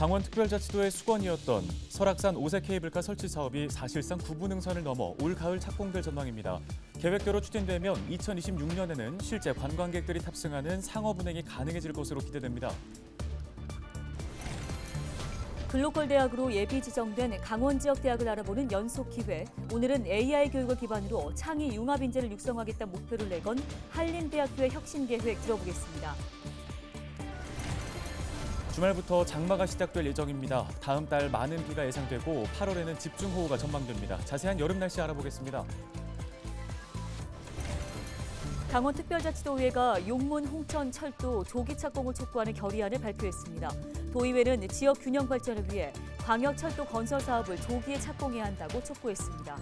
강원특별자치도의 수건이었던 설악산 오색 케이블카 설치 사업이 사실상 구분응선을 넘어 올 가을 착공될 전망입니다. 계획대로 추진되면 2026년에는 실제 관광객들이 탑승하는 상업 운행이 가능해질 것으로 기대됩니다. 글로컬 대학으로 예비 지정된 강원 지역 대학을 알아보는 연속 기회. 오늘은 AI 교육을 기반으로 창의 융합 인재를 육성하겠다는 목표를 내건 한림대학교의 혁신 계획 들어보겠습니다. 주말부터 장마가 시작될 예정입니다. 다음 달 많은 비가 예상되고 8월에는 집중호우가 전망됩니다. 자세한 여름 날씨 알아보겠습니다. 강원특별자치도의회가 용문 홍천 철도 조기 착공을 촉구하는 결의안을 발표했습니다. 도의회는 지역 균형 발전을 위해 광역 철도 건설 사업을 조기에 착공해야 한다고 촉구했습니다.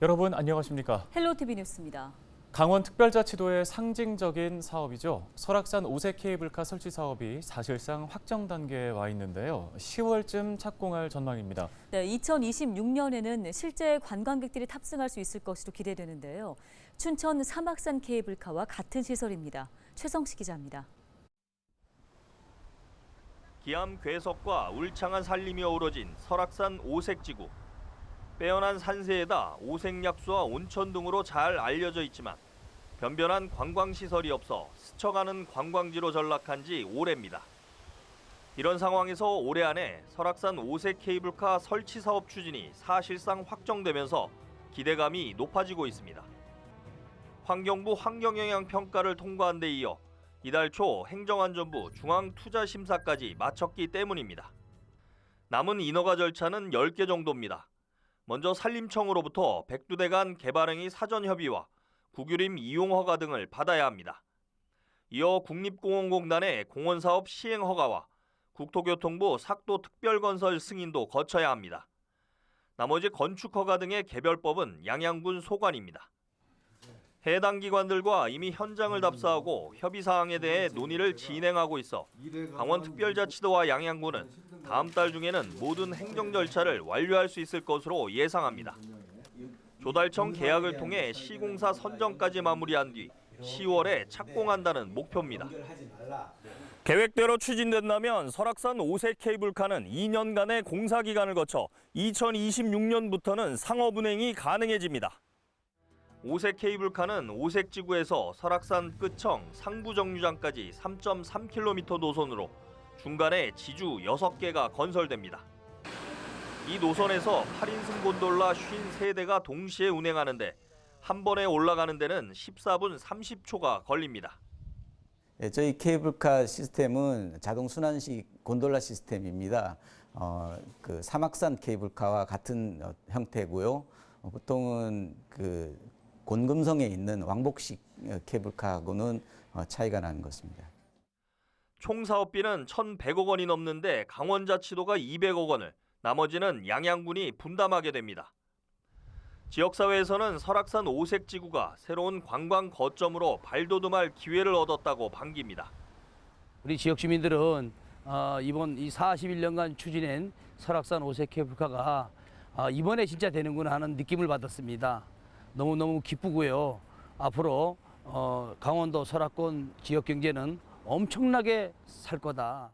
여러분 안녕하십니까? 헬로티비 뉴스입니다. 강원 특별자치도의 상징적인 사업이죠. 설악산 오색 케이블카 설치 사업이 사실상 확정 단계에 와 있는데요. 10월쯤 착공할 전망입니다. 네, 2026년에는 실제 관광객들이 탑승할 수 있을 것으로 기대되는데요. 춘천 사막산 케이블카와 같은 시설입니다. 최성식 기자입니다. 기암 괴석과 울창한 산림이 어우러진 설악산 오색지구. 빼어난 산세에다 오색약수와 온천 등으로 잘 알려져 있지만 변변한 관광시설이 없어 스쳐가는 관광지로 전락한 지 오래입니다. 이런 상황에서 올해 안에 설악산 오색 케이블카 설치 사업 추진이 사실상 확정되면서 기대감이 높아지고 있습니다. 환경부 환경영향 평가를 통과한 데 이어 이달 초 행정안전부 중앙투자심사까지 마쳤기 때문입니다. 남은 인허가 절차는 10개 정도입니다. 먼저 산림청으로부터 백두대간 개발행위 사전 협의와 국유림 이용 허가 등을 받아야 합니다. 이어 국립공원공단의 공원사업 시행 허가와 국토교통부 sak도특별건설 승인도 거쳐야 합니다. 나머지 건축 허가 등의 개별법은 양양군 소관입니다. 해당 기관들과 이미 현장을 답사하고 협의 사항에 대해 논의를 진행하고 있어 강원특별자치도와 양양군은 다음 달 중에는 모든 행정 절차를 완료할 수 있을 것으로 예상합니다. 조달청 계약을 통해 시공사 선정까지 마무리한 뒤 10월에 착공한다는 목표입니다. 계획대로 추진된다면 설악산 오색 케이블카는 2년간의 공사 기간을 거쳐 2026년부터는 상업 운행이 가능해집니다. 오색 케이블카는 오색 지구에서 설악산 끝청 상부 정류장까지 3.3km 노선으로 중간에 지주 6개가 건설됩니다. 이 노선에서 8인승 곤돌라 53대가 동시에 운행하는데 한 번에 올라가는 데는 14분 30초가 걸립니다. 예, 저희 케이블카 시스템은 자동 순환식 곤돌라 시스템입니다. 어, 그 사막산 케이블카와 같은 어, 형태고요. 어, 보통은 그 곤금성에 있는 왕복식 어, 케이블카하고는 어, 차이가 나는 것입니다. 총 사업비는 1,100억 원이 넘는데 강원자치도가 200억 원을 나머지는 양양군이 분담하게 됩니다. 지역사회에서는 설악산 오색지구가 새로운 관광 거점으로 발돋움할 기회를 얻었다고 반깁니다. 우리 지역 주민들은 어, 이번 이 41년간 추진한 설악산 오색 케이블카가 어, 이번에 진짜 되는구나 하는 느낌을 받았습니다. 너무너무 기쁘고요. 앞으로 어, 강원도 설악권 지역 경제는 엄청나게 살 거다.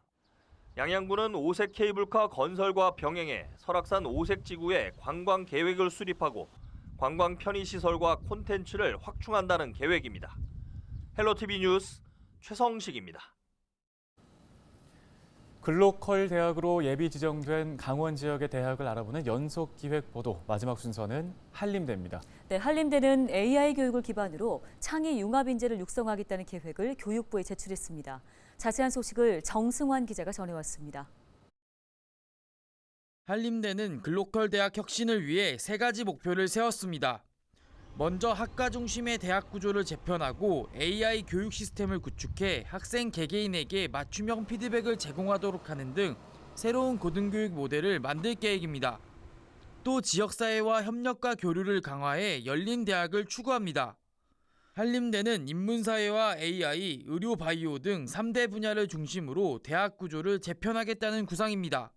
양양군은 오색 케이블카 건설과 병행해 설악산 오색 지구에 관광 계획을 수립하고 관광 편의 시설과 콘텐츠를 확충한다는 계획입니다. 헬로티비 뉴스 최성식입니다. 글로컬 대학으로 예비 지정된 강원 지역의 대학을 알아보는 연속 기획 보도 마지막 순서는 한림대입니다. 네, 한림대는 AI 교육을 기반으로 창의 융합 인재를 육성하겠다는 계획을 교육부에 제출했습니다. 자세한 소식을 정승환 기자가 전해왔습니다. 한림대는 글로컬 대학 혁신을 위해 세 가지 목표를 세웠습니다. 먼저 학과 중심의 대학 구조를 재편하고 AI 교육 시스템을 구축해 학생 개개인에게 맞춤형 피드백을 제공하도록 하는 등 새로운 고등교육 모델을 만들 계획입니다. 또 지역사회와 협력과 교류를 강화해 열린 대학을 추구합니다. 한림대는 인문사회와 AI, 의료 바이오 등 3대 분야를 중심으로 대학 구조를 재편하겠다는 구상입니다.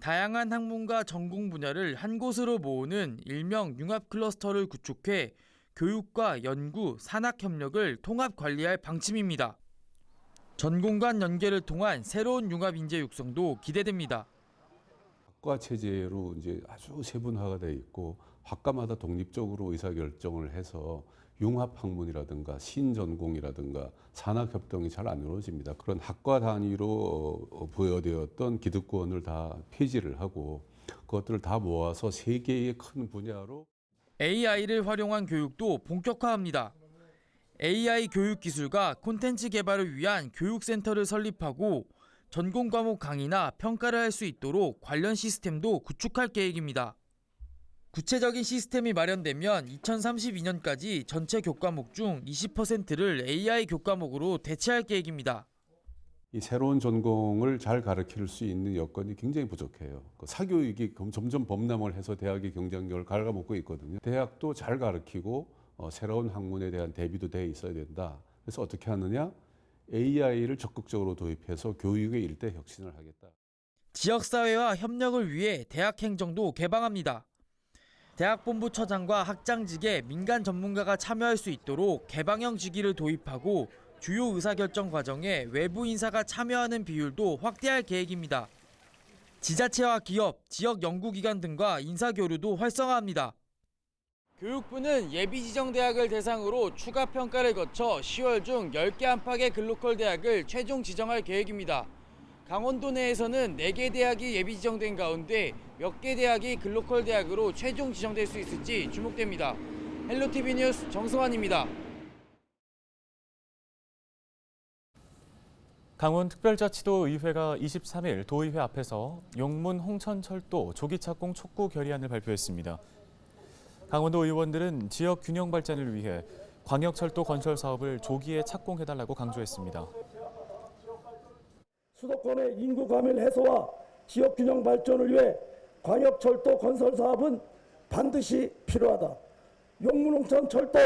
다양한 학문과 전공 분야를 한 곳으로 모으는 일명 융합 클러스터를 구축해 교육과 연구, 산학 협력을 통합 관리할 방침입니다. 전공 간 연계를 통한 새로운 융합 인재 육성도 기대됩니다. 학과 체제로 이제 아주 세분화가 돼 있고 학과마다 독립적으로 의사 결정을 해서 융합 학문이라든가 신전공이라든가 산학 협동이 잘 안 이루어집니다. 그런 학과 단위로 어, 부여되었던 기득권을 다 폐지를 하고 그것들을 다 모아서 세 개의 큰 분야로 AI를 활용한 교육도 본격화합니다. AI 교육 기술과 콘텐츠 개발을 위한 교육센터를 설립하고 전공 과목 강의나 평가를 할 수 있도록 관련 시스템도 구축할 계획입니다. 구체적인 시스템이 마련되면 2032년까지 전체 교과목 중 20%를 AI 교과목으로 대체할 계획입니다. 이 새로운 전공을 잘 가르칠 수 있는 여건이 굉장히 부족해요. 그 사교육이 점- 점점 범람을 해서 대학의 경쟁력을 갉아먹고 있거든요. 대학도 잘 가르치고 어, 새로운 학문에 대한 대비도 돼 있어야 된다. 그래서 어떻게 하느냐? AI를 적극적으로 도입해서 교육의 일대 혁신을 하겠다. 지역사회와 협력을 위해 대학 행정도 개방합니다. 대학본부처장과 학장직에 민간 전문가가 참여할 수 있도록 개방형 직위를 도입하고 주요 의사결정 과정에 외부 인사가 참여하는 비율도 확대할 계획입니다. 지자체와 기업, 지역 연구기관 등과 인사교류도 활성화합니다. 교육부는 예비 지정 대학을 대상으로 추가 평가를 거쳐 10월 중 10개 안팎의 글로컬 대학을 최종 지정할 계획입니다. 강원도 내에서는 4개 대학이 예비 지정된 가운데 몇 개 대학이 글로컬 대학으로 최종 지정될 수 있을지 주목됩니다. 헬로티비 뉴스 정승환입니다. 강원특별자치도 의회가 23일 도의회 앞에서 용문 홍천철도 조기 착공 촉구 결의안을 발표했습니다. 강원도 의원들은 지역 균형 발전을 위해 광역철도 건설 사업을 조기에 착공해달라고 강조했습니다. 수도권의 인구 과밀 해소와 지역 균형 발전을 위해 광역철도 건설 사업은 반드시 필요하다. 용문홍천 철도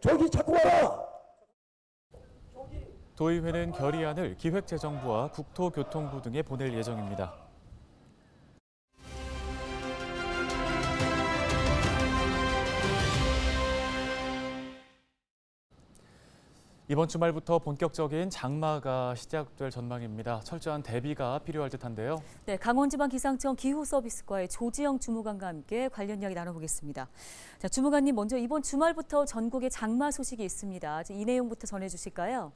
조기 착공하라. 도의회는 결의안을 기획재정부와 국토교통부 등에 보낼 예정입니다. 이번 주말부터 본격적인 장마가 시작될 전망입니다. 철저한 대비가 필요할 듯한데요. 네, 강원지방기상청 기후서비스과의 조지영 주무관과 함께 관련 이야기 나눠보겠습니다. 자, 주무관님 먼저 이번 주말부터 전국에 장마 소식이 있습니다. 이 내용부터 전해주실까요?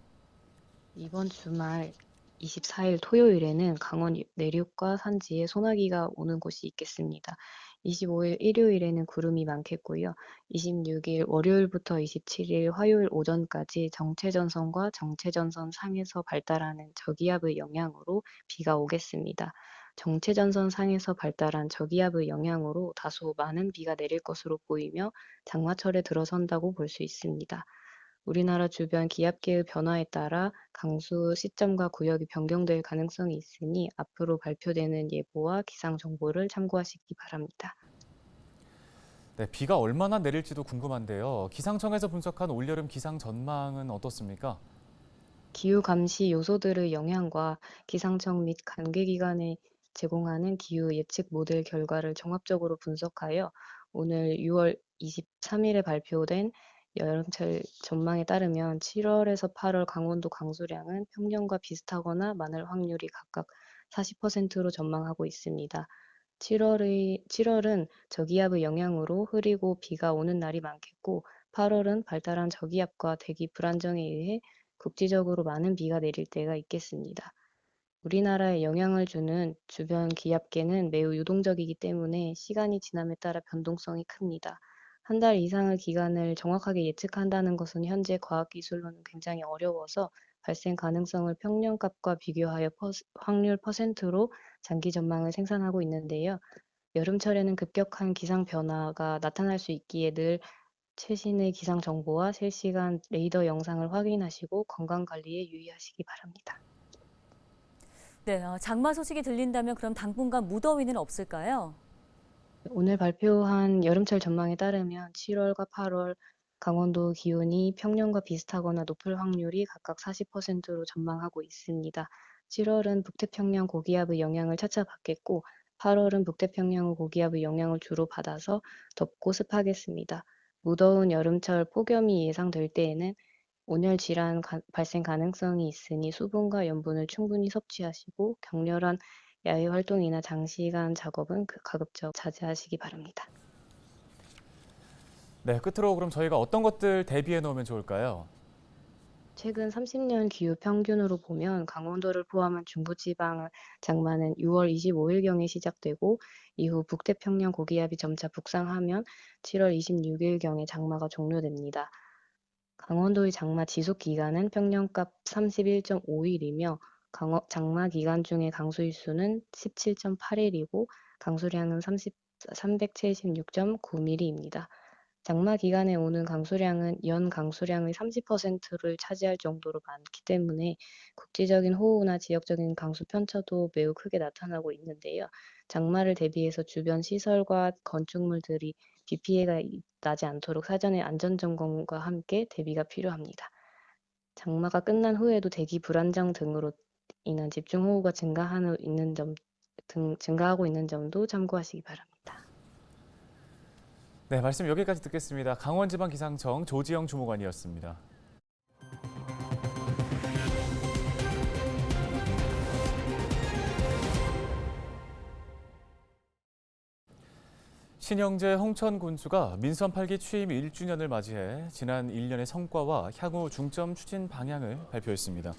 이번 주말 24일 토요일에는 강원 내륙과 산지에 소나기가 오는 곳이 있겠습니다. 25일 일요일에는 구름이 많겠고요. 26일 월요일부터 27일 화요일 오전까지 정체전선과 정체전선 상에서 발달하는 저기압의 영향으로 비가 오겠습니다. 정체전선 상에서 발달한 저기압의 영향으로 다소 많은 비가 내릴 것으로 보이며 장마철에 들어선다고 볼 수 있습니다. 우리나라 주변 기압계의 변화에 따라 강수 시점과 구역이 변경될 가능성이 있으니 앞으로 발표되는 예보와 기상 정보를 참고하시기 바랍니다. 네, 비가 얼마나 내릴지도 궁금한데요. 기상청에서 분석한 올여름 기상 전망은 어떻습니까? 기후 감시 요소들의 영향과 기상청 및 관계기관에 제공하는 기후 예측 모델 결과를 종합적으로 분석하여 오늘 6월 23일에 발표된 여름철 전망에 따르면 7월에서 8월 강원도 강수량은 평년과 비슷하거나 많을 확률이 각각 40%로 전망하고 있습니다. 7월의 7월은 저기압의 영향으로 흐리고 비가 오는 날이 많겠고 8월은 발달한 저기압과 대기 불안정에 의해 국지적으로 많은 비가 내릴 때가 있겠습니다. 우리나라에 영향을 주는 주변 기압계는 매우 유동적이기 때문에 시간이 지남에 따라 변동성이 큽니다. 한 달 이상의 기간을 정확하게 예측한다는 것은 현재 과학기술로는 굉장히 어려워서 발생 가능성을 평년값과 비교하여 퍼스- 확률 퍼센트로 장기 전망을 생산하고 있는데요. 여름철에는 급격한 기상 변화가 나타날 수 있기에 늘 최신의 기상 정보와 실시간 레이더 영상을 확인하시고 건강 관리에 유의하시기 바랍니다. 네, 어, 장마 소식이 들린다면 그럼 당분간 무더위는 없을까요? 오늘 발표한 여름철 전망에 따르면 7월과 8월 강원도 기온이 평년과 비슷하거나 높을 확률이 각각 40%로 전망하고 있습니다. 7월은 북태평양 고기압의 영향을 차차 받겠고 8월은 북태평양 고기압의 영향을 주로 받아서 덥고 습하겠습니다. 무더운 여름철 폭염이 예상될 때에는 온열 질환 가- 발생 가능성이 있으니 수분과 염분을 충분히 섭취하시고 격렬한 야외 활동이나 장시간 작업은 그- 가급적 자제하시기 바랍니다. 네, 끝으로 그럼 저희가 어떤 것들 대비해 놓으면 좋을까요? 최근 30년 기후 평균으로 보면 강원도를 포함한 중부지방 장마는 6월 25일경에 시작되고 이후 북태평양 고기압이 점차 북상하면 7월 26일경에 장마가 종료됩니다. 강원도의 장마 지속 기간은 평년값 31.5일이며 장마 기간 중에 강수일수는 17.8일이고 강수량은 30, 376.9mm입니다. 장마 기간에 오는 강수량은 연 강수량의 30%를 차지할 정도로 많기 때문에 국지적인 호우나 지역적인 강수 편차도 매우 크게 나타나고 있는데요. 장마를 대비해서 주변 시설과 건축물들이 비 피해가 나지 않도록 사전에 안전 점검과 함께 대비가 필요합니다. 장마가 끝난 후에도 대기 불안정 등으로 인한 집중호우가 증가하는 있는 점 등 증가하고 있는 점도 참고하시기 바랍니다. 네, 말씀 여기까지 듣겠습니다. 강원지방기상청 조지영 주무관이었습니다. 신영재 홍천 군수가 민선 8기 취임 1주년을 맞이해 지난 1년의 성과와 향후 중점 추진 방향을 발표했습니다.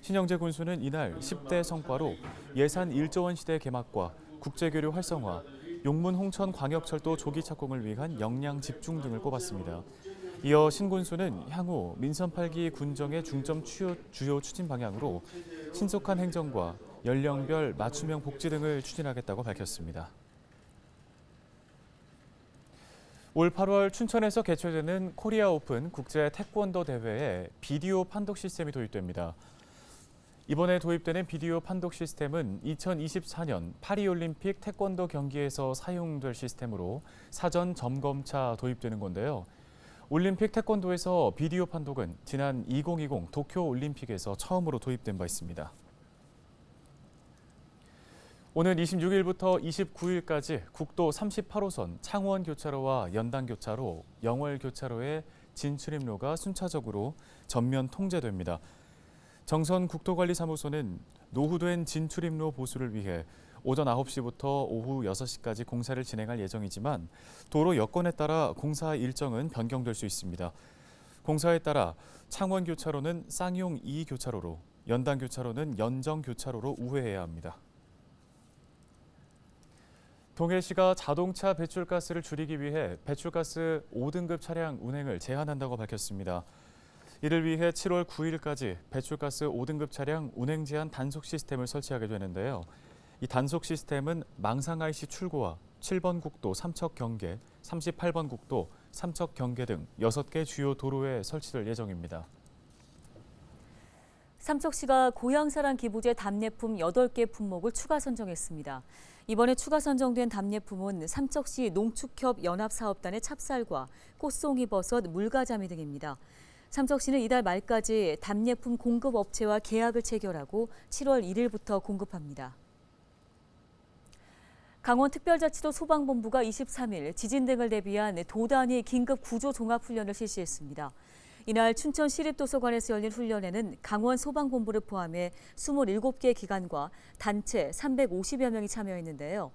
신영재 군수는 이날 10대 성과로 예산 1조 원 시대 개막과 국제교류 활성화, 용문 홍천 광역철도 조기 착공을 위한 역량 집중 등을 꼽았습니다. 이어 신 군수는 향후 민선 8기 군정의 중점 주요, 주요 추진 방향으로 신속한 행정과 연령별 맞춤형 복지 등을 추진하겠다고 밝혔습니다. 올 8월 춘천에서 개최되는 코리아 오픈 국제 태권도 대회에 비디오 판독 시스템이 도입됩니다. 이번에 도입되는 비디오 판독 시스템은 2024년 파리올림픽 태권도 경기에서 사용될 시스템으로 사전 점검차 도입되는 건데요. 올림픽 태권도에서 비디오 판독은 지난 2020 도쿄 올림픽에서 처음으로 도입된 바 있습니다. 오는 26일부터 29일까지 국도 38호선 창원 교차로와 연당 교차로, 영월 교차로의 진출입로가 순차적으로 전면 통제됩니다. 정선 국토관리사무소는 노후된 진출입로 보수를 위해 오전 9시부터 오후 6시까지 공사를 진행할 예정이지만 도로 여건에 따라 공사 일정은 변경될 수 있습니다. 공사에 따라 창원 교차로는 쌍용 2 교차로로, 연당 교차로는 연정 교차로로 우회해야 합니다. 동해시가 자동차 배출가스를 줄이기 위해 배출가스 5등급 차량 운행을 제한한다고 밝혔습니다. 이를 위해 7월 9일까지 배출가스 5등급 차량 운행 제한 단속 시스템을 설치하게 되는데요. 이 단속 시스템은 망상 IC 출고와 7번 국도 삼척 경계, 38번 국도 삼척 경계 등 6개 주요 도로에 설치될 예정입니다. 삼척시가 고향사랑 기부제 답례품 8개 품목을 추가 선정했습니다. 이번에 추가 선정된 답례품은 삼척시 농축협 연합사업단의 찹쌀과 꽃송이 버섯, 물가자미 등입니다. 삼척시는 이달 말까지 답례품 공급 업체와 계약을 체결하고 7월 1일부터 공급합니다. 강원특별자치도 소방본부가 23일 지진 등을 대비한 도단위 긴급 구조 종합훈련을 실시했습니다. 이날 춘천 시립도서관에서 열린 훈련에는 강원 소방본부를 포함해 27개 기관과 단체 350여 명이 참여했는데요.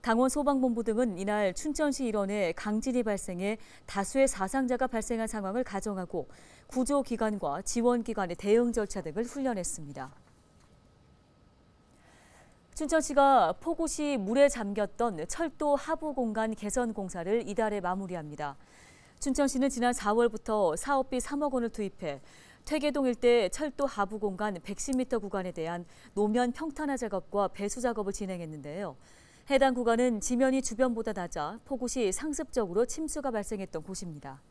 강원 소방본부 등은 이날 춘천시 일원에 강진이 발생해 다수의 사상자가 발생한 상황을 가정하고 구조기관과 지원기관의 대응 절차 등을 훈련했습니다. 춘천시가 폭우시 물에 잠겼던 철도 하부 공간 개선 공사를 이달에 마무리합니다. 춘천시는 지난 4월부터 사업비 3억 원을 투입해 퇴계동 일대 철도 하부 공간 110m 구간에 대한 노면 평탄화 작업과 배수 작업을 진행했는데요. 해당 구간은 지면이 주변보다 낮아 폭우 시 상습적으로 침수가 발생했던 곳입니다.